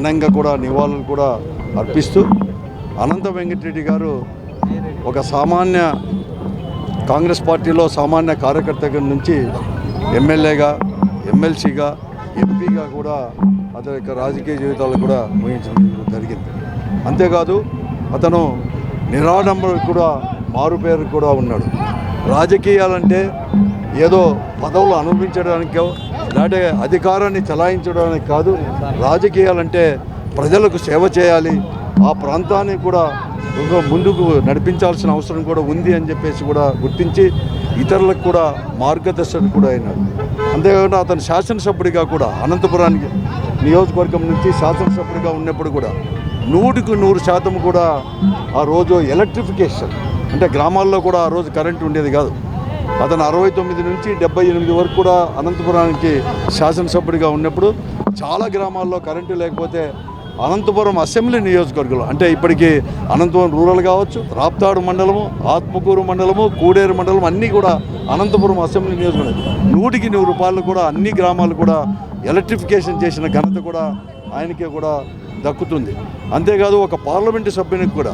ఘనంగా కూడా నివాళులు కూడా అర్పిస్తూ అనంత వెంకటరెడ్డి గారు ఒక సామాన్య కాంగ్రెస్ పార్టీలో సామాన్య కార్యకర్త నుంచి ఎమ్మెల్యేగా ఎమ్మెల్సీగా ఎంపీగా కూడా అతని యొక్క రాజకీయ జీవితాలు కూడా ముగించడం జరిగింది. అంతేకాదు అతను నిరాడంబర కూడా మారుపేరు కూడా ఉన్నాడు. రాజకీయాలంటే ఏదో పదవులు అనుభవించడానికో లేదంటే అధికారాన్ని చలాయించడానికి కాదు రాజకీయాలంటే ప్రజలకు సేవ చేయాలి. ఆ ప్రాంతాన్ని కూడా ఇంకా ముందుకు నడిపించాల్సిన అవసరం కూడా ఉంది అని చెప్పేసి కూడా గుర్తించి ఇతరులకు కూడా మార్గదర్శకుడు కూడా అయినాడు. అంతేకాకుండా అతను శాసనసభ్యుడిగా కూడా అనంతపురానికి నియోజకవర్గం నుంచి శాసనసభ్యుడిగా ఉన్నప్పుడు కూడా నూటికి నూరు శాతం కూడా ఆ రోజు ఎలక్ట్రిఫికేషన్ అంటే గ్రామాల్లో కూడా ఆ రోజు కరెంటు ఉండేది కాదు. అతను అరవై తొమ్మిది నుంచి డెబ్బై ఎనిమిది వరకు కూడా అనంతపురానికి శాసనసభ్యుడిగా ఉన్నప్పుడు చాలా గ్రామాల్లో కరెంటు లేకపోతే అనంతపురం అసెంబ్లీ నియోజకవర్గంలో అంటే ఇప్పటికీ అనంతపురం రూరల్ కావచ్చు రాప్తాడు మండలము ఆత్మకూరు మండలము కూడేరు మండలం అన్నీ కూడా అనంతపురం అసెంబ్లీ నియోజకవర్గం నూటికి నూరు రూపాయలు కూడా అన్ని గ్రామాలు కూడా ఎలక్ట్రిఫికేషన్ చేసిన ఘనత కూడా ఆయనకే కూడా దక్కుతుంది. అంతేకాదు ఒక పార్లమెంటు సభ్యునికి కూడా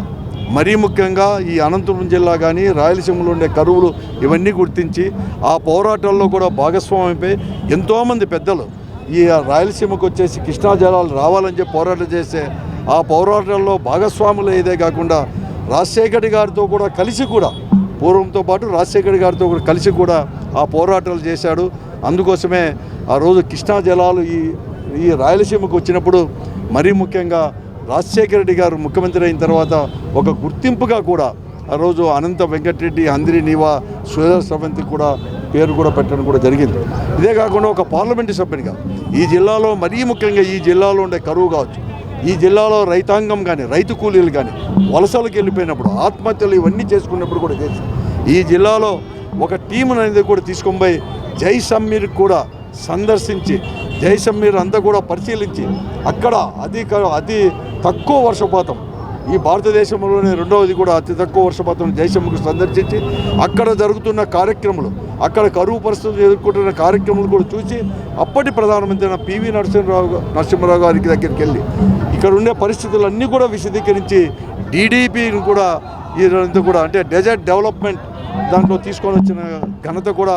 మరీ ముఖ్యంగా ఈ అనంతపురం జిల్లా కానీ రాయలసీమలో ఉండే కరువులు ఇవన్నీ గుర్తించి ఆ పోరాటాల్లో కూడా భాగస్వామిపై ఎంతోమంది పెద్దలు ఈ రాయలసీమకు వచ్చేసి కృష్ణా జలాలు రావాలని చెప్పి పోరాటం చేస్తే ఆ పోరాటాల్లో భాగస్వాములు ఇదే కాకుండా రాజశేఖర్ గారితో కూడా కలిసి కూడా పూర్వంతో పాటు రాజశేఖర్ గారితో కూడా కలిసి కూడా ఆ పోరాటాలు చేశాడు. అందుకోసమే ఆ రోజు కృష్ణా జలాలు ఈ ఈ రాయలసీమకు వచ్చినప్పుడు మరీ ముఖ్యంగా రాజశేఖర రెడ్డి గారు ముఖ్యమంత్రి అయిన తర్వాత ఒక గుర్తింపుగా కూడా ఆ రోజు అనంత వెంకటరెడ్డి హంద్రి నీవా సుధా స్రవంతి కూడా పేరు కూడా పెట్టడం కూడా జరిగింది. ఇదే కాకుండా ఒక పార్లమెంటు సభ్యునిగా ఈ జిల్లాలో మరీ ముఖ్యంగా ఈ జిల్లాలో ఉండే కరువు కావచ్చు ఈ జిల్లాలో రైతాంగం కానీ రైతు కూలీలు కానీ వలసలకు వెళ్ళిపోయినప్పుడు ఆత్మహత్యలు ఇవన్నీ చేసుకున్నప్పుడు కూడా చేసి ఈ జిల్లాలో ఒక టీం అనేది కూడా తీసుకొని పోయి జై సమ్మీర్ కూడా సందర్శించి జైసమ్మీర్ అంతా కూడా పరిశీలించి అక్కడ అతి క- అతి తక్కువ వర్షపాతం. ఈ భారతదేశంలోనే రెండవది కూడా అతి తక్కువ వర్షపాతం జైసమ్మకు సందర్శించి అక్కడ జరుగుతున్న కార్యక్రమాలు అక్కడ కరువు పరిస్థితులు ఎదుర్కొంటున్న కార్యక్రమాలు కూడా చూసి అప్పటి ప్రధానమంత్రి అయిన పివి నరసింహరావు నరసింహరావు గారికి దగ్గరికి వెళ్ళి ఇక్కడ ఉండే పరిస్థితులన్నీ కూడా విశదీకరించి డీడీపీని కూడా ఇదంతా కూడా అంటే డెజర్ట్ డెవలప్మెంట్ దాంట్లో తీసుకొని వచ్చిన ఘనత కూడా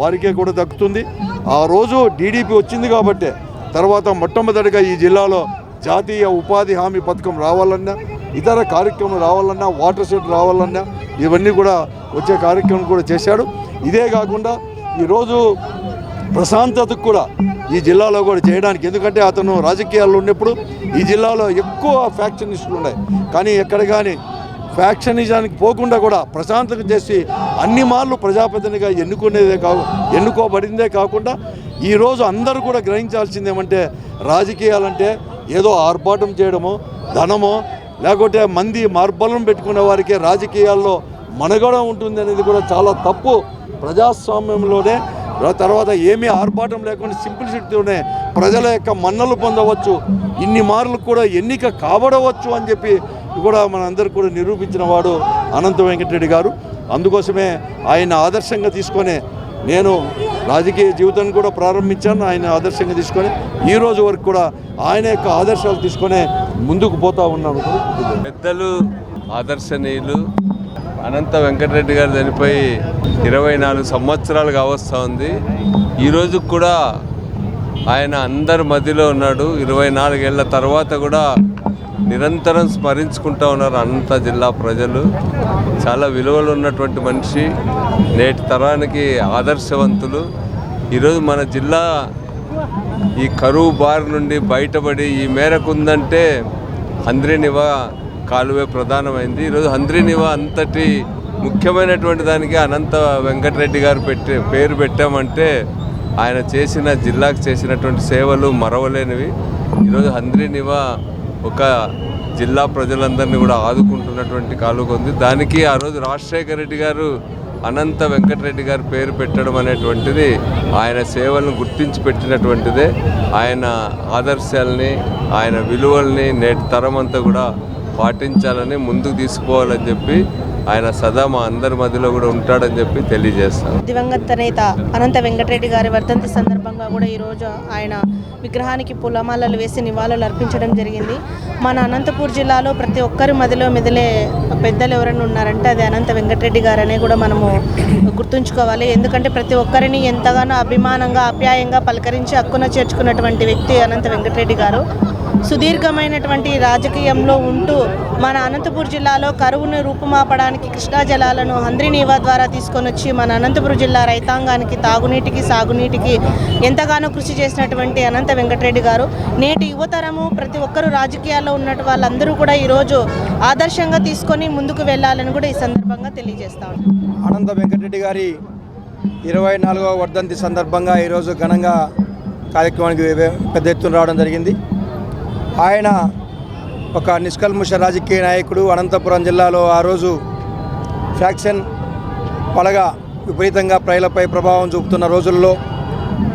వారికే కూడా దక్కుతుంది. ఆ రోజు టీడీపీ వచ్చింది కాబట్టే తర్వాత మొట్టమొదటిగా ఈ జిల్లాలో జాతీయ ఉపాధి హామీ పథకం రావాలన్నా ఇతర కార్యక్రమం రావాలన్నా వాటర్ షెడ్ రావాలన్నా ఇవన్నీ కూడా వచ్చే కార్యక్రమం కూడా చేశాడు. ఇదే కాకుండా ఈరోజు ప్రశాంతతకు కూడా ఈ జిల్లాలో కూడా చేయడానికి ఎందుకంటే అతను రాజకీయాల్లో ఉన్నప్పుడు ఈ జిల్లాలో ఎక్కువ ఫ్యాక్షనిస్టులు ఉన్నాయి. కానీ ఎక్కడ కానీ ఫ్యాక్షనిజానికి పోకుండా కూడా ప్రశాంతత చేసి అన్ని మార్లు ప్రజాప్రతినిధిగా ఎన్నుకునేదే కాకు ఎన్నుకోబడిందే కాకుండా ఈరోజు అందరూ కూడా గ్రహించాల్సింది ఏమంటే రాజకీయాలంటే ఏదో ఆర్భాటం చేయడమో ధనమో లేకపోతే మంది మార్బలం పెట్టుకునే వారికే రాజకీయాల్లో మనగడ ఉంటుంది అనేది కూడా చాలా తప్పు. ప్రజాస్వామ్యంలోనే తర్వాత ఏమీ ఆర్భాటం లేకుండా సింప్లిసిటీతోనే ప్రజల యొక్క మన్నలు పొందవచ్చు. ఇన్ని మార్లు కూడా ఎన్నిక కాబడవచ్చు అని చెప్పి కూడా మనందరూ కూడా నిరూపించిన వాడు అనంత వెంకటరెడ్డి గారు. అందుకోసమే ఆయన ఆదర్శంగా తీసుకొని నేను రాజకీయ జీవితాన్ని కూడా ప్రారంభించాను. ఆయన ఆదర్శంగా తీసుకొని ఈ రోజు వరకు కూడా ఆయన యొక్క ఆదర్శాలు తీసుకొని ముందుకు పోతా ఉన్నాను. పెద్దలు ఆదర్శనీయులు అనంత వెంకటరెడ్డి గారు చనిపోయి ఇరవై నాలుగు సంవత్సరాలు కావస్తూ ఉంది. ఈరోజు కూడా ఆయన అందరి మధ్యలో ఉన్నాడు. ఇరవై నాలుగేళ్ళ తర్వాత కూడా నిరంతరం స్మరించుకుంటూ ఉన్నారు అనంత జిల్లా ప్రజలు. చాలా విలువలు ఉన్నటువంటి మనిషి నేటి తరానికి ఆదర్శవంతులు. ఈరోజు మన జిల్లా ఈ కరువు బారి నుండి బయటపడి ఈ మేరకు ఉందంటే హంద్రీనివా కాలువే ప్రధానమైంది. ఈరోజు హంద్రీనివా అంతటి ముఖ్యమైనటువంటి దానికి అనంత వెంకటరెడ్డి గారు పెట్టే పేరు పెట్టామంటే ఆయన చేసిన జిల్లాకు చేసినటువంటి సేవలు మరవలేనివి. ఈరోజు హంద్రీనివా ఒక జిల్లా ప్రజలందరినీ కూడా ఆదుకుంటున్నటువంటి కాలువ ఉంది. దానికి ఆ రోజు రాజశేఖర రెడ్డి గారు అనంత వెంకటరెడ్డి గారి పేరు పెట్టడం అనేటువంటిది ఆయన సేవలను గుర్తించి పెట్టినటువంటిదే. ఆయన ఆదర్శాలని ఆయన విలువల్ని నేటి తరం అంతా కూడా పాటించాలని ముందుకు తీసుకోవాలని చెప్పి ఆయన సదా మా అందరి మధ్యలో కూడా ఉంటాడని చెప్పి తెలియజేస్తాను. దివంగత నేత అనంత వెంకటరెడ్డి గారి వర్ధంతి సందర్భంగా కూడా ఈరోజు ఆయన విగ్రహానికి పూలమాలలు వేసి నివాళులు అర్పించడం జరిగింది. మన అనంతపూర్ జిల్లాలో ప్రతి ఒక్కరి మదిలో మెదిలే పెద్దలు ఎవరైనా ఉన్నారంటే అది అనంత వెంకటరెడ్డి గారనే కూడా మనము గుర్తుంచుకోవాలి. ఎందుకంటే ప్రతి ఒక్కరిని ఎంతగానో అభిమానంగా ఆప్యాయంగా పలకరించి హక్కున చేర్చుకున్నటువంటి వ్యక్తి అనంత వెంకటరెడ్డి గారు. సుదీర్ఘమైనటువంటి రాజకీయంలో ఉంటూ మన అనంతపురం జిల్లాలో కరువును రూపుమాపడానికి కృష్ణా జలాలను హంద్రినీవా ద్వారా తీసుకొని వచ్చి మన అనంతపురం జిల్లా రైతాంగానికి తాగునీటికి సాగునీటికి ఎంతగానో కృషి చేసినటువంటి అనంత వెంకటరెడ్డి గారు. నేటి యువతరము ప్రతి ఒక్కరూ రాజకీయాల్లో ఉన్నట్టు వాళ్ళందరూ కూడా ఈరోజు ఆదర్శంగా తీసుకొని ముందుకు వెళ్ళాలని కూడా ఈ సందర్భంగా తెలియజేస్తా అనంత వెంకటరెడ్డి గారి ఇరవై నాలుగవ వర్ధంతి సందర్భంగా ఈరోజు ఘనంగా కార్యక్రమానికి పెద్ద ఎత్తున రావడం జరిగింది. ఆయన ఒక నిష్కల్ముష రాజకీయ నాయకుడు అనంతపురం జిల్లాలో ఆ రోజు ఫ్యాక్షన్ పడగా విపరీతంగా ప్రజలపై ప్రభావం చూపుతున్న రోజుల్లో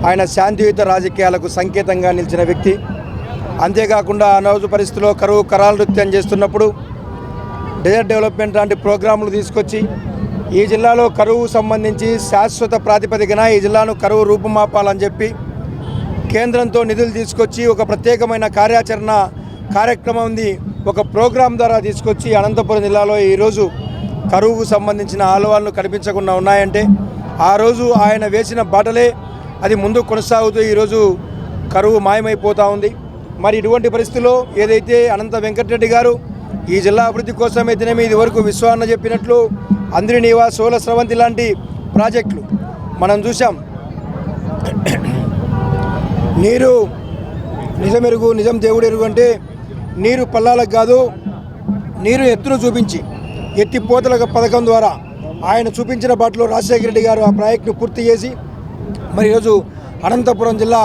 ఆయన శాంతియుత రాజకీయాలకు సంకేతంగా నిలిచిన వ్యక్తి. అంతేకాకుండా ఆ రోజు పరిస్థితిలో కరువు కరాల నృత్యం చేస్తున్నప్పుడు డెజర్ట్ డెవలప్మెంట్ లాంటి ప్రోగ్రాంలు తీసుకొచ్చి ఈ జిల్లాలో కరువు సంబంధించి శాశ్వత ప్రాతిపదికన ఈ జిల్లాను కరువు రూపుమాపాలని చెప్పి కేంద్రంతో నిధులు తీసుకొచ్చి ఒక ప్రత్యేకమైన కార్యాచరణ కార్యక్రమం ఉంది. ఒక ప్రోగ్రాం ద్వారా తీసుకొచ్చి అనంతపురం జిల్లాలో ఈరోజు కరువుకు సంబంధించిన ఆలవాళ్ళు కనిపించకుండా ఉన్నాయంటే ఆ రోజు ఆయన వేసిన బాటలే అది ముందు కొనసాగుతూ ఈరోజు కరువు మాయమైపోతూ ఉంది. మరి ఇటువంటి పరిస్థితుల్లో ఏదైతే అనంత వెంకటరెడ్డి గారు ఈ జిల్లా అభివృద్ధి కోసమైతేనేమి ఇది వరకు విశ్వాన్న చెప్పినట్లు అంద్రి నీవా సోల స్రవంతి లాంటి ప్రాజెక్టులు మనం చూసాం నీరు నిజం ఎరుగు నిజం దేవుడు ఎరుగు అంటే నీరు పల్లాలకు కాదు నీరు ఎత్తును చూపించి ఎత్తిపోతల పథకం ద్వారా ఆయన చూపించిన బాటలో రాజశేఖర రెడ్డి గారు ఆ ప్రాజెక్టును పూర్తి చేసి మరి ఈరోజు అనంతపురం జిల్లా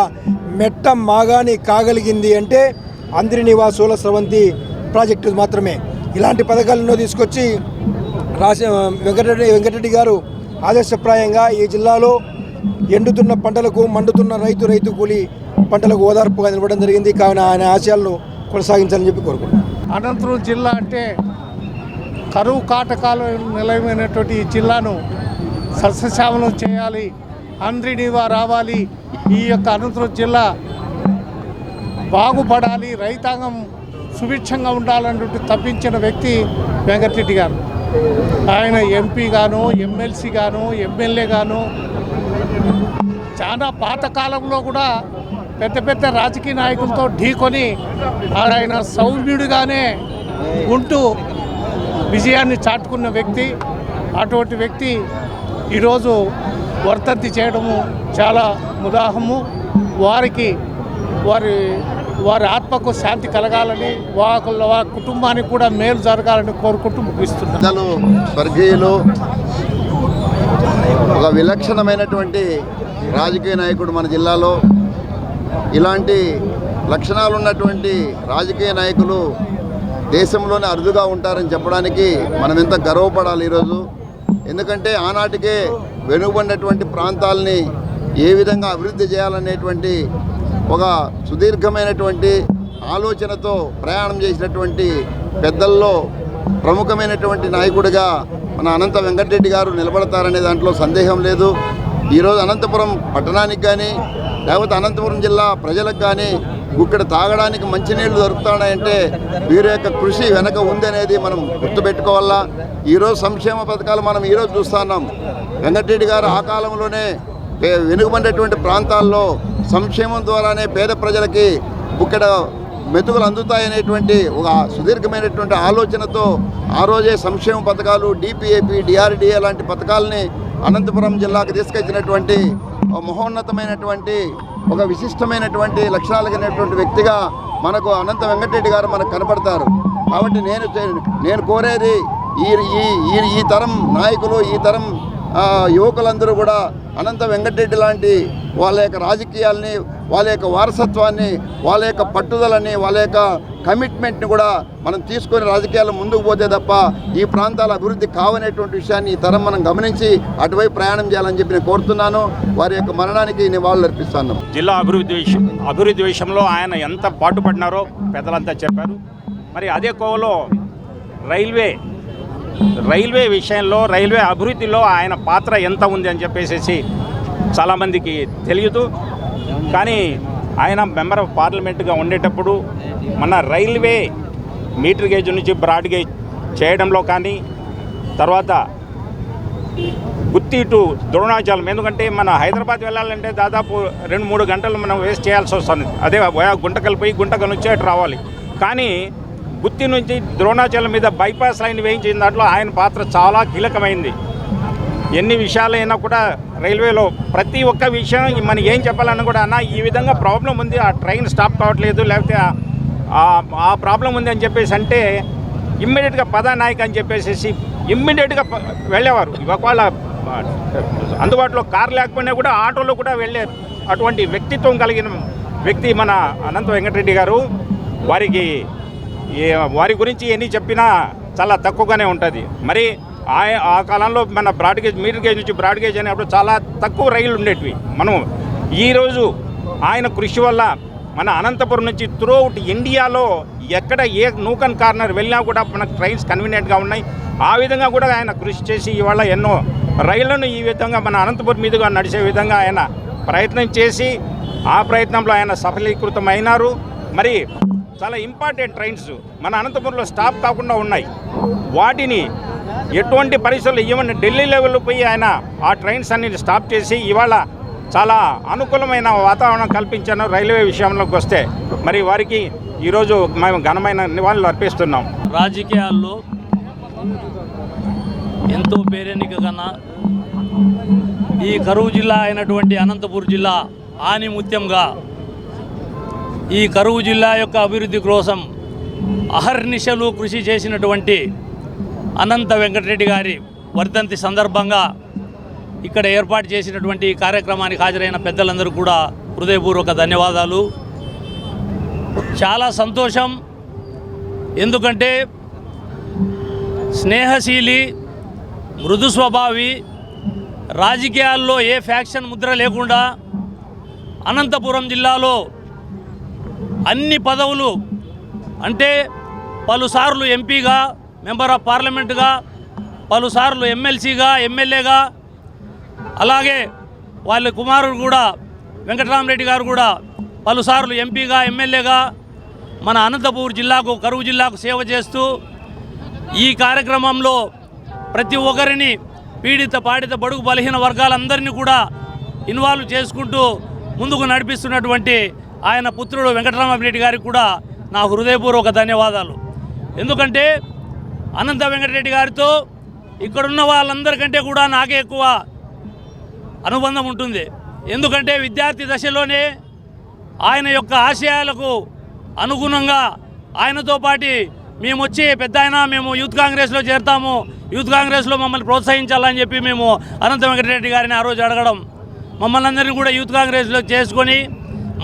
మెట్ట మాగాని కాగలిగింది అంటే అందరి నివాసుల స్రవంతి ప్రాజెక్టు మాత్రమే. ఇలాంటి పథకాలను తీసుకొచ్చి రాజ వెంకటరెడ్డి వెంకటరెడ్డి గారు ఆదర్శప్రాయంగా ఈ జిల్లాలో ఎండుతున్న పంటలకు మండుతున్న రైతు రైతు కూలి పంటలకు ఓదార్పుగా నిలబడడం జరిగింది. కావున ఆయన ఆశయాలను కొనసాగించాలని చెప్పి కోరుకుంటున్నాను. అనంతపురం జిల్లా అంటే కరువు కాటకాలు నిలయమైనటువంటి ఈ జిల్లాను సస్యశ్యామలం చేయాలి అందరినీవా రావాలి. ఈ యొక్క అనంతపురం జిల్లా బాగుపడాలి రైతాంగం సుభిక్షంగా ఉండాలన్నట్టు తప్పించిన వ్యక్తి వెంకటరెడ్డి గారు. ఆయన ఎంపీ గాను ఎమ్మెల్సీ గాను ఎమ్మెల్యే గాను చాలా పాతకాలంలో కూడా పెద్ద పెద్ద రాజకీయ నాయకులతో ఢీకొని ఆయన సౌమ్యుడిగానే ఉంటూ విజయాన్ని చాటుకున్న వ్యక్తి. అటువంటి వ్యక్తి ఈరోజు వర్ధంతి చేయడము చాలా ముదాహము. వారికి వారి వారి ఆత్మకు శాంతి కలగాలని వాళ్ళ వారి కుటుంబానికి కూడా మేలు జరగాలని కోరుకుంటూ ముగిస్తున్నాను. స్వర్గీయులు ఒక విలక్షణమైనటువంటి రాజకీయ నాయకుడు మన జిల్లాలో. ఇలాంటి లక్షణాలు ఉన్నటువంటి రాజకీయ నాయకులు దేశంలోనే అరుదుగా ఉంటారని చెప్పడానికి మనం ఎంత గర్వపడాలి ఈరోజు? ఎందుకంటే ఆనాటికే వెనుకబడినటువంటి ప్రాంతాలని ఏ విధంగా అభివృద్ధి చేయాలనేటువంటి ఒక సుదీర్ఘమైనటువంటి ఆలోచనతో ప్రయాణం చేసినటువంటి పెద్దల్లో ప్రముఖమైనటువంటి నాయకుడిగా మన అనంత వెంకటరెడ్డి గారు నిలబడతారనే దాంట్లో సందేహం లేదు. ఈరోజు అనంతపురం పట్టణానికి కానీ లేకపోతే అనంతపురం జిల్లా ప్రజలకు కానీ ఇక్కడ తాగడానికి మంచినీళ్ళు దొరుకుతున్నాయంటే వీరి యొక్క కృషి వెనక ఉందనేది మనం గుర్తుపెట్టుకోవాలా. ఈరోజు సంక్షేమ పథకాలు మనం ఈరోజు చూస్తున్నాం వెంకటరెడ్డి గారు ఆ కాలంలోనే వెనుకబడినటువంటి ప్రాంతాల్లో సంక్షేమం ద్వారానే పేద ప్రజలకి ఇక్కడ మెతుకులు అందుతాయనేటువంటి ఒక సుదీర్ఘమైనటువంటి ఆలోచనతో ఆ రోజే సంక్షేమ పథకాలు డిపిఏపి డిఆర్డిఏ లాంటి పథకాలని అనంతపురం జిల్లాకు తీసుకొచ్చినటువంటి మహోన్నతమైనటువంటి ఒక విశిష్టమైనటువంటి లక్షణాలు కలిగినటువంటి వ్యక్తిగా మనకు అనంత వెంకటరెడ్డి గారు మనకు కనపడతారు. కాబట్టి నేను నేను కోరేది ఈ ఈ ఈ- ఈ తరం నాయకులు ఈ తరం యువకులందరూ కూడా అనంత వెంకటరెడ్డి లాంటి వాళ్ళ యొక్క రాజకీయాల్ని వాళ్ళ యొక్క వారసత్వాన్ని వాళ్ళ యొక్క పట్టుదలని వాళ్ళ యొక్క కమిట్మెంట్ని కూడా మనం తీసుకొని రాజకీయాలు ముందుకు పోతే తప్ప ఈ ప్రాంతాల అభివృద్ధి కావనేటువంటి విషయాన్ని ఈ తరం మనం గమనించి అటువైపు ప్రయాణం చేయాలని చెప్పి నేను కోరుతున్నాను. వారి యొక్క మరణానికి నివాళులు అర్పిస్తాను జిల్లా అభివృద్ధి విషయం అభివృద్ధి విషయంలో ఆయన ఎంత పాటుపడినారో పెద్దలంతా చెప్పారు. మరి అదే కోవలో రైల్వే రైల్వే విషయంలో రైల్వే అభివృద్ధిలో ఆయన పాత్ర ఎంత ఉంది అని చెప్పేసి చాలామందికి తెలియదు. కానీ ఆయన మెంబర్ ఆఫ్ పార్లమెంట్గా ఉండేటప్పుడు మన రైల్వే మీటర్ గేజ్ నుంచి బ్రాడ్ గేజ్ చేయడంలో కానీ తర్వాత గుత్తి టు ద్రోణాచలం ఎందుకంటే మన హైదరాబాద్ వెళ్ళాలంటే దాదాపు రెండు మూడు గంటలు మనం వేస్ట్ చేయాల్సి వస్తుంది. అదే గుంటకలు పోయి గుంటకల్ నుంచి అటు రావాలి. కానీ గుత్తి నుంచి ద్రోణాచలం మీద బైపాస్ లైన్ వేయించిన దాంట్లో ఆయన పాత్ర చాలా కీలకమైంది. ఎన్ని విషయాలైనా కూడా రైల్వేలో ప్రతి ఒక్క విషయం మనం ఏం చెప్పాలన్నా కూడా అన్న ఈ విధంగా ప్రాబ్లం ఉంది ఆ ట్రైన్ స్టాప్ కావట్లేదు లేకపోతే ఆ- ప్రాబ్లం ఉంది అని చెప్పేసి అంటే ఇమ్మీడియట్గా పదానాయక్ అని చెప్పేసి ఇమ్మీడియట్గా వెళ్ళేవారు. ఒకవేళ అందుబాటులో కార్ లేకపోయినా కూడా ఆటోలో కూడా వెళ్ళే అటువంటి వ్యక్తిత్వం కలిగిన వ్యక్తి మన అనంత వెంకటరెడ్డి గారు. వారికి వారి గురించి ఎన్ని చెప్పినా చాలా తక్కువగానే ఉంటుంది. మరి ఆ ఆ కాలంలో మన బ్రాడ్ గేజ్ మీటర్ గేజ్ నుంచి బ్రాడ్ గేజ్ అనేప్పుడు చాలా తక్కువ రైళ్ళు ఉండేటివి. మనం ఈరోజు ఆయన కృషి వల్ల మన అనంతపురం నుంచి త్రూఅవుట్ ఇండియాలో ఎక్కడ ఏ నూకన్ కార్నర్ వెళ్ళినా కూడా మనకు ట్రైన్స్ కన్వీనియంట్గా ఉన్నాయి. ఆ విధంగా కూడా ఆయన కృషి చేసి ఇవాళ ఎన్నో రైళ్ళను ఈ విధంగా మన అనంతపురం మీదుగా నడిచే విధంగా ఆయన ప్రయత్నం చేసి ఆ ప్రయత్నంలో ఆయన సఫలీకృతం అయినారు మరి చాలా ఇంపార్టెంట్ ట్రైన్స్ మన అనంతపురంలో స్టాప్ కాకుండా ఉన్నాయి. వాటిని ఎటువంటి పరిస్థితులు ఈవెన్ ఢిల్లీ లెవెల్లో పోయి ఆయన ఆ ట్రైన్స్ అన్ని స్టాప్ చేసి ఇవాళ చాలా అనుకూలమైన వాతావరణం కల్పించాను రైల్వే విషయంలోకి వస్తే. మరి వారికి ఈరోజు మేము ఘనమైన నివాళులు అర్పిస్తున్నాం. రాజకీయాల్లో ఎంతో పేరెన్నిక కన్నా ఈ కరువు జిల్లా అయినటువంటి అనంతపూర్ జిల్లా ఆనిముత్యంగా ఈ కరువు జిల్లా యొక్క అభివృద్ధి కోసం అహర్నిశలు కృషి చేసినటువంటి అనంత వెంకటరెడ్డి గారి వర్ధంతి సందర్భంగా ఇక్కడ ఏర్పాటు చేసినటువంటి కార్యక్రమానికి హాజరైన పెద్దలందరూ కూడా హృదయపూర్వక ధన్యవాదాలు. చాలా సంతోషం. ఎందుకంటే స్నేహశీలి మృదు స్వభావి రాజకీయాల్లో ఏ ఫ్యాక్షన్ ముద్ర లేకుండా అనంతపురం జిల్లాలో అన్ని పదవులు అంటే పలుసార్లు ఎంపీగా మెంబర్ ఆఫ్ పార్లమెంటుగా పలుసార్లు ఎమ్మెల్సీగా ఎమ్మెల్యేగా అలాగే వాళ్ళ కుమారుడు కూడా వెంకటరామరెడ్డి గారు కూడా పలుసార్లు ఎంపీగా ఎమ్మెల్యేగా మన అనంతపూర్ జిల్లాకు కరువు జిల్లాకు సేవ చేస్తూ ఈ కార్యక్రమంలో ప్రతి ఒక్కరిని పీడిత పాడిత బడుగు బలహీన వర్గాలందరినీ కూడా ఇన్వాల్వ్ చేసుకుంటూ ముందుకు నడిపిస్తున్నటువంటి ఆయన పుత్రుడు వెంకటరామరెడ్డి గారికి కూడా నా హృదయపూర్వక ధన్యవాదాలు. ఎందుకంటే అనంత వెంకటరెడ్డి గారితో ఇక్కడున్న వాళ్ళందరికంటే కూడా నాకే ఎక్కువ అనుబంధం ఉంటుంది. ఎందుకంటే విద్యార్థి దశలోనే ఆయన యొక్క ఆశయాలకు అనుగుణంగా ఆయనతో పాటి మేము వచ్చి పెద్ద ఆయన మేము యూత్ కాంగ్రెస్లో చేరతాము యూత్ కాంగ్రెస్లో మమ్మల్ని ప్రోత్సహించాలని చెప్పి మేము అనంత వెంకటరెడ్డి గారిని ఆ రోజు అడగడం మమ్మల్ని అందరినీ కూడా యూత్ కాంగ్రెస్లో చేసుకొని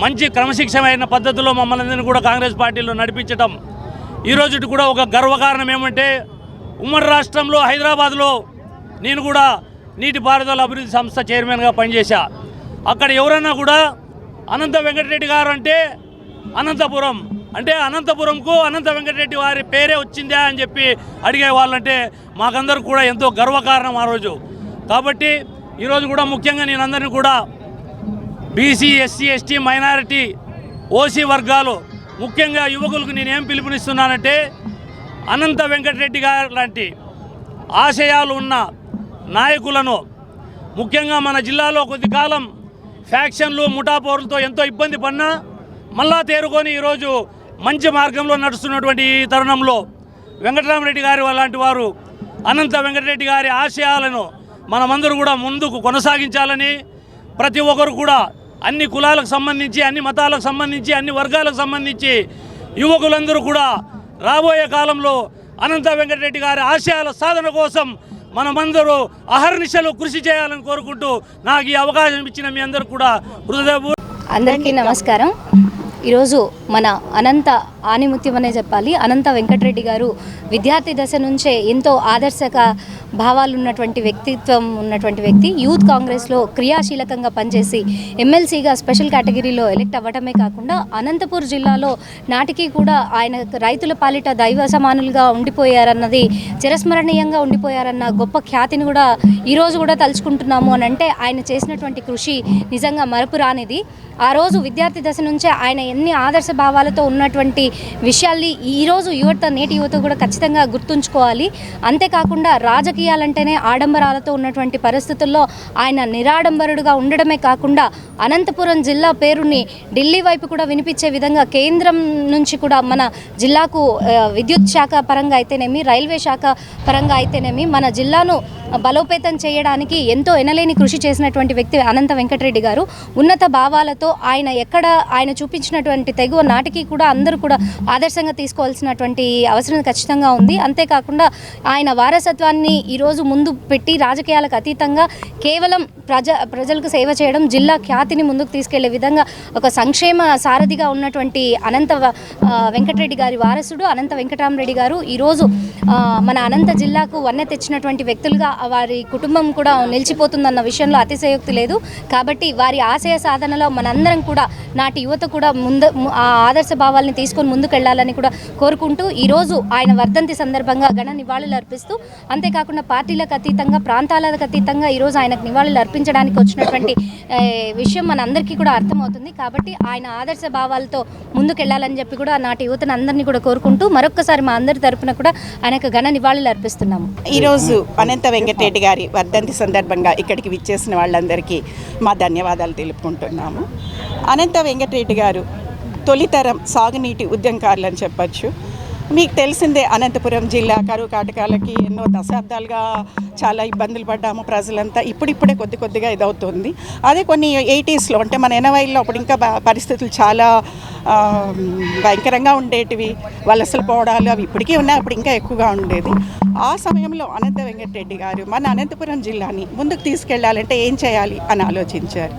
మంచి క్రమశిక్షమైన పద్ధతిలో మమ్మల్ని అందరినీ కూడా కాంగ్రెస్ పార్టీలో నడిపించటం. ఈ కూడా ఒక గర్వకారణం ఏమంటే ఉమ్మడి రాష్ట్రంలో హైదరాబాద్లో నేను కూడా నీటిపారుదల అభివృద్ధి సంస్థ చైర్మన్గా పనిచేశా. అక్కడ ఎవరన్నా కూడా అనంత వెంకటరెడ్డి గారు అంటే అనంతపురం అంటే అనంతపురంకు అనంత వెంకటరెడ్డి వారి పేరే వచ్చిందా అని చెప్పి అడిగే వాళ్ళంటే మాకందరూ కూడా ఎంతో గర్వకారణం ఆ రోజు. కాబట్టి ఈరోజు కూడా ముఖ్యంగా నేను అందరినీ కూడా BC SC ST minority OC వర్గాలు ముఖ్యంగా యువకులకు నేనేం పిలుపునిస్తున్నానంటే అనంత వెంకటరెడ్డి గారు లాంటి ఆశయాలు ఉన్న నాయకులను ముఖ్యంగా మన జిల్లాలో కొద్ది కాలం ఫ్యాక్షన్లు ముఠాపోరులతో ఎంతో ఇబ్బంది పడినా మళ్ళా తేరుకొని ఈరోజు మంచి మార్గంలో నడుస్తున్నటువంటి ఈ తరుణంలో వెంకటరామరెడ్డి గారి లాంటి వారు అనంత వెంకటరెడ్డి గారి ఆశయాలను మనమందరూ కూడా ముందుకు కొనసాగించాలని ప్రతి ఒక్కరు కూడా అన్ని కులాలకు సంబంధించి అన్ని మతాలకు సంబంధించి అన్ని వర్గాలకు సంబంధించి యువకులందరూ కూడా రాబోయే కాలంలో అనంత వెంకటరెడ్డి గారి ఆశయాల సాధన కోసం మనమందరూ అహర్నిశలు కృషి చేయాలని కోరుకుంటూ నాకు ఈ అవకాశం ఇచ్చిన మీ అందరూ కూడా హృదయపూర్వ అందరికీ నమస్కారం. ఈరోజు మన అనంత ఆనిముత్యం అనే చెప్పాలి. అనంత వెంకటరెడ్డి గారు విద్యార్థి దశ నుంచే ఎంతో ఆదర్శక భావాలు ఉన్నటువంటి వ్యక్తిత్వం ఉన్నటువంటి వ్యక్తి. యూత్ కాంగ్రెస్లో క్రియాశీలకంగా పనిచేసి ఎమ్మెల్సీగా స్పెషల్ కేటగిరీలో ఎలెక్ట్ అవ్వటమే కాకుండా అనంతపూర్ జిల్లాలో నాటికి కూడా ఆయన రైతుల పాలిట దైవ సమానులుగా ఉండిపోయారన్నది చిరస్మరణీయంగా ఉండిపోయారన్న గొప్ప ఖ్యాతిని కూడా ఈరోజు కూడా తలుచుకుంటున్నాము అని అంటే ఆయన చేసినటువంటి కృషి నిజంగా మరపురానిది. ఆ రోజు విద్యార్థి దశ నుంచే ఆయన ఎన్ని ఆదర్శ భావాలతో ఉన్నటువంటి విషయాల్ని ఈరోజు యువత నేటి యువత కూడా ఖచ్చితంగా గుర్తుంచుకోవాలి. అంతేకాకుండా రాజకీయాలంటేనే ఆడంబరాలతో ఉన్నటువంటి పరిస్థితుల్లో ఆయన నిరాడంబరుడుగా ఉండడమే కాకుండా అనంతపురం జిల్లా పేరుని ఢిల్లీ వైపు కూడా వినిపించే విధంగా కేంద్రం నుంచి కూడా మన జిల్లాకు విద్యుత్ శాఖ పరంగా అయితేనేమి రైల్వే శాఖ పరంగా అయితేనేమి మన జిల్లాను బలోపేతం చేయడానికి ఎంతో ఎనలేని కృషి చేసినటువంటి వ్యక్తి అనంత వెంకటరెడ్డి గారు. ఉన్నత భావాలతో ఆయన ఎక్కడ ఆయన ఉన్నటువంటి తెగువ నాటికి కూడా అందరూ కూడా ఆదర్శంగా తీసుకోవాల్సినటువంటి అవసరం ఖచ్చితంగా ఉంది. అంతేకాకుండా ఆయన వారసత్వాన్ని ఈరోజు ముందు పెట్టి రాజకీయాలకు అతీతంగా కేవలం ప్రజ ప్రజలకు సేవ చేయడం జిల్లా ఖ్యాతిని ముందుకు తీసుకెళ్ళే విధంగా ఒక సంక్షేమ సారథిగా ఉన్నటువంటి అనంత వెంకటరెడ్డి గారి వారసుడు అనంత వెంకటరామరెడ్డి గారు ఈరోజు మన అనంత జిల్లాకు వన్నె తెచ్చినటువంటి వ్యక్తులుగా వారి కుటుంబం కూడా నిలిచిపోతుందన్న విషయంలో అతిశయోక్తి లేదు. కాబట్టి వారి ఆశయ సాధనలో మనందరం కూడా నాటి యువత కూడా ముందు ఆ ఆదర్శ భావాల్ని తీసుకొని ముందుకెళ్ళాలని కూడా కోరుకుంటూ ఈరోజు ఆయన వర్ధంతి సందర్భంగా ఘన నివాళులు అర్పిస్తూ అంతేకాకుండా పార్టీలకు అతీతంగా ప్రాంతాలకు అతీతంగా ఈరోజు ఆయనకు నివాళులు అర్పించడానికి వచ్చినటువంటి విషయం మన అందరికీ కూడా అర్థమవుతుంది. కాబట్టి ఆయన ఆదర్శ భావాలతో ముందుకెళ్ళాలని చెప్పి కూడా నాటి యువతను అందరినీ కూడా కోరుకుంటూ మరొకసారి మా అందరి తరపున కూడా ఆయనకు ఘన నివాళులు అర్పిస్తున్నాము. ఈరోజు అనంత వెంకటరెడ్డి గారి వర్ధంతి సందర్భంగా ఇక్కడికి విచ్చేసిన వాళ్ళందరికీ మా ధన్యవాదాలు తెలుపుకుంటున్నాము. అనంత వెంకటరెడ్డి గారు తొలితరం సాగునీటి ఉద్యమకారులు అని చెప్పచ్చు. మీకు తెలిసిందే అనంతపురం జిల్లా కరువు కాటకాలకి ఎన్నో దశాబ్దాలుగా చాలా ఇబ్బందులు పడ్డాము ప్రజలంతా. ఇప్పుడిప్పుడే కొద్ది కొద్దిగా ఇదవుతుంది. అదే కొన్ని ఎయిటీస్లో అంటే మన ఎనభైలో అప్పుడు ఇంకా పరిస్థితులు చాలా భయంకరంగా ఉండేటివి. వలసలు పోవడాలు అవి ఇప్పటికీ ఉన్నాయి అప్పుడు ఇంకా ఎక్కువగా ఉండేది. ఆ సమయంలో అనంత వెంకటరెడ్డి గారు మన అనంతపురం జిల్లాని ముందుకు తీసుకెళ్ళాలంటే ఏం చేయాలి అని ఆలోచించారు.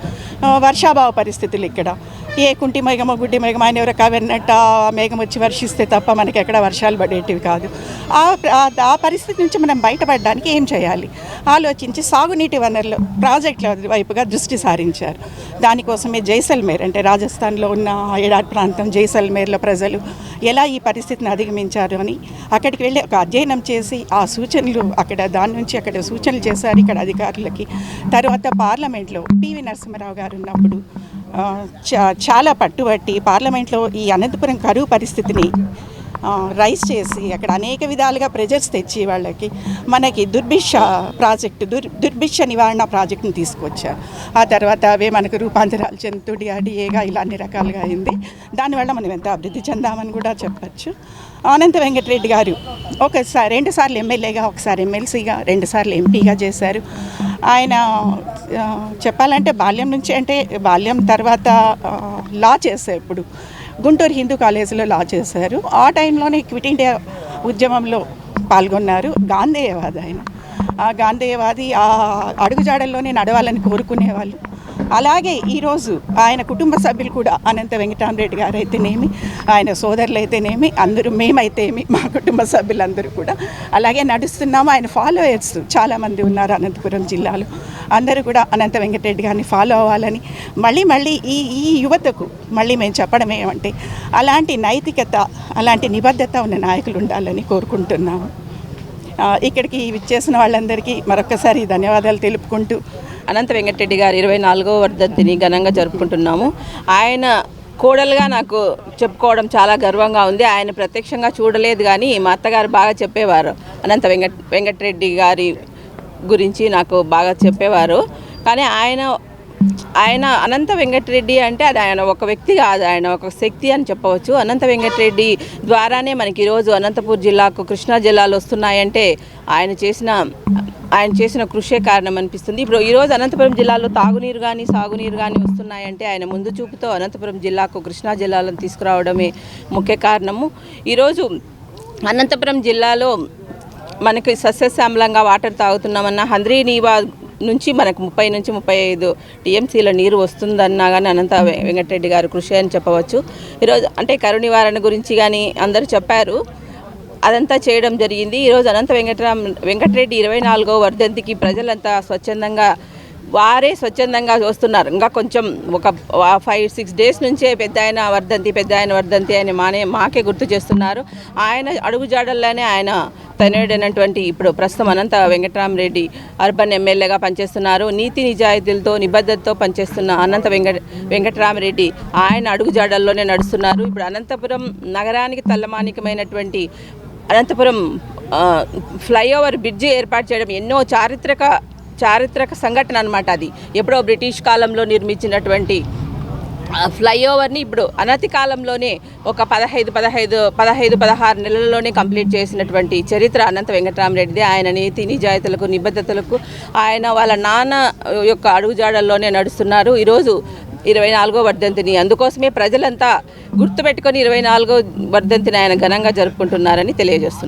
వర్షాభావ పరిస్థితులు ఇక్కడ. ఏ కుంటి మేఘమో గుడ్డి మేఘం ఆయన ఎవరో కవెన్నట్ట ఆ మేఘం వచ్చి వర్షిస్తే తప్ప మనకి ఎక్కడ వర్షాలు పడేటివి కాదు. ఆ ఆ- ఆ పరిస్థితి నుంచి మనం బయటపడడానికి ఏం చేయాలి? ఆలోచించి సాగునీటి వనరులు ప్రాజెక్టుల వైపుగా దృష్టి సారించారు. దానికోసమే జైసల్మేర్ అంటే రాజస్థాన్లో ఉన్న ఏడాది ప్రాంతం జైసల్మేర్లో ప్రజలు ఎలా ఈ పరిస్థితిని అధిగమించారు అని అక్కడికి వెళ్ళి ఒక అధ్యయనం చేసి ఆ సూచనలు అక్కడ దాని నుంచి అక్కడ సూచనలు చేశారు ఇక్కడ అధికారులకి. తర్వాత పార్లమెంట్లో పివి నరసింహారావు గారు ఉన్నప్పుడు చాలా పట్టుబట్టి పార్లమెంట్లో ఈ అనంతపురం కరువు పరిస్థితిని రైస్ చేసి అక్కడ అనేక విధాలుగా ప్రెజర్స్ తెచ్చి వాళ్ళకి మనకి దుర్భిక్ష ప్రాజెక్టు దుర్ దుర్భిక్ష నివారణ ప్రాజెక్టుని తీసుకొచ్చారు. ఆ తర్వాత అవే మనకు రూపాంతరాలు చెందుతూ డిఆర్డిఏగా ఇలా అన్ని రకాలుగా అయింది. దానివల్ల మనం ఎంత అభివృద్ధి చెందామని కూడా చెప్పచ్చు. అనంత వెంకటరెడ్డి గారు ఒకసారి రెండుసార్లు ఎమ్మెల్యేగా ఒకసారి ఎమ్మెల్సీగా రెండుసార్లు ఎంపీగా చేశారు. ఆయన చెప్పాలంటే బాల్యం నుంచి అంటే బాల్యం తర్వాత లా చేశారు ఇప్పుడు గుంటూరు హిందూ కాలేజీలో లా చేశారు. ఆ టైంలోనే క్విట్ ఇండియా ఉద్యమంలో పాల్గొన్నారు గాంధేయవాది ఆయన. ఆ గాంధేయవాది ఆ అడుగుజాడల్లోనే నడవాలని కోరుకునేవాళ్ళు. అలాగే ఈరోజు ఆయన కుటుంబ సభ్యులు కూడా అనంత వెంకటరామరెడ్డి గారు అయితేనేమి ఆయన సోదరులు అయితేనేమి అందరూ మేమైతేమి మా కుటుంబ సభ్యులందరూ కూడా అలాగే నడుస్తున్నాము. ఆయన ఫాలోయర్స్ చాలామంది ఉన్నారు అనంతపురం జిల్లాలో. అందరూ కూడా అనంత వెంకటరెడ్డి గారిని ఫాలో అవ్వాలని మళ్ళీ మళ్ళీ ఈ ఈ యువతకు మళ్ళీ మేము చెప్పడం ఏమంటే అలాంటి నైతికత అలాంటి నిబద్ధత ఉన్న నాయకులు ఉండాలని కోరుకుంటున్నాము. ఇక్కడికి విచ్చేసిన వాళ్ళందరికీ మరొకసారి ధన్యవాదాలు తెలుపుకుంటూ అనంత వెంకటరెడ్డి గారు ఇరవై నాలుగో వర్ధంతిని ఘనంగా జరుపుకుంటున్నాము. ఆయన కోడలుగా నాకు చెప్పుకోవడం చాలా గర్వంగా ఉంది. ఆయన ప్రత్యక్షంగా చూడలేదు కానీ మా అత్తగారు బాగా చెప్పేవారు. అనంత వెంకట వెంకటరెడ్డి గారి గురించి నాకు బాగా చెప్పేవారు. కానీ ఆయన ఆయన అనంత వెంకటరెడ్డి అంటే అది ఆయన ఒక వ్యక్తి కాదు ఆయన ఒక శక్తి అని చెప్పవచ్చు. అనంత వెంకటరెడ్డి ద్వారానే మనకి ఈరోజు అనంతపూర్ జిల్లాకు కృష్ణా జిల్లాలు వస్తున్నాయంటే ఆయన చేసిన ఆయన చేసిన కృషే కారణం అనిపిస్తుంది. ఇప్పుడు ఈరోజు అనంతపురం జిల్లాలో తాగునీరు కానీ సాగునీరు కానీ వస్తున్నాయంటే ఆయన ముందు చూపుతో అనంతపురం జిల్లాకు కృష్ణా జిల్లాలను తీసుకురావడమే ముఖ్య కారణము. ఈరోజు అనంతపురం జిల్లాలో మనకి సస్యశ్యామలంగా వాటర్ తాగుతున్నామన్న హంద్రీ నీవా నుంచి మనకు ముప్పై నుంచి ముప్పై ఐదు టీఎంసీల నీరు వస్తుందన్నా కానీ అనంత వెంకటరెడ్డి గారు కృషి అని చెప్పవచ్చు. ఈరోజు అంటే కరు నివారణ గురించి కానీ అందరూ చెప్పారు. అదంతా చేయడం జరిగింది. ఈరోజు అనంత వెంకటరామ్ వెంకటరెడ్డి ఇరవై నాలుగో వర్ధంతికి ప్రజలంతా స్వచ్ఛందంగా వారే స్వచ్ఛందంగా వస్తున్నారు. ఇంకా కొంచెం ఒక ఫైవ్ సిక్స్ డేస్ నుంచే పెద్ద ఆయన వర్ధంతి పెద్ద ఆయన వర్ధంతి అని మానే మాకే గుర్తు చేస్తున్నారు. ఆయన అడుగుజాడల్లోనే ఆయన తనయుడైనటువంటి ఇప్పుడు ప్రస్తుతం అనంత వెంకటరామరెడ్డి అర్బన్ ఎమ్మెల్యేగా పనిచేస్తున్నారు. నీతి నిజాయితీలతో నిబద్ధతతో పనిచేస్తున్న అనంత వెంకట వెంకటరామరెడ్డి ఆయన అడుగుజాడల్లోనే నడుస్తున్నారు. ఇప్పుడు అనంతపురం నగరానికి తల్లమానికమైనటువంటి అనంతపురం ఫ్లైఓవర్ బ్రిడ్జి ఏర్పాటు చేయడం ఎన్నో చారిత్రక చారిత్రక సంఘటన అనమాట అది. ఎప్పుడో బ్రిటిష్ కాలంలో నిర్మించినటువంటి ఫ్లైఓవర్ని ఇప్పుడు అనతి కాలంలోనే ఒక పదహైదు పదహైదు పదహైదు పదహారు నెలల్లోనే కంప్లీట్ చేసినటువంటి చరిత్ర అనంత వెంకటరామరెడ్డిది. ఆయన నీతి నిజాయితీలకు నిబద్ధతలకు ఆయన వాళ్ళ నాన్న యొక్క అడుగుజాడల్లోనే నడుస్తున్నారు. ఈరోజు ఇరవై నాలుగో వర్ధంతిని. అందుకోసమే ప్రజలంతా గుర్తుపెట్టుకొని ఇరవై నాలుగో వర్ధంతిని ఆయన ఘనంగా జరుపుకుంటున్నారని తెలియజేస్తున్నారు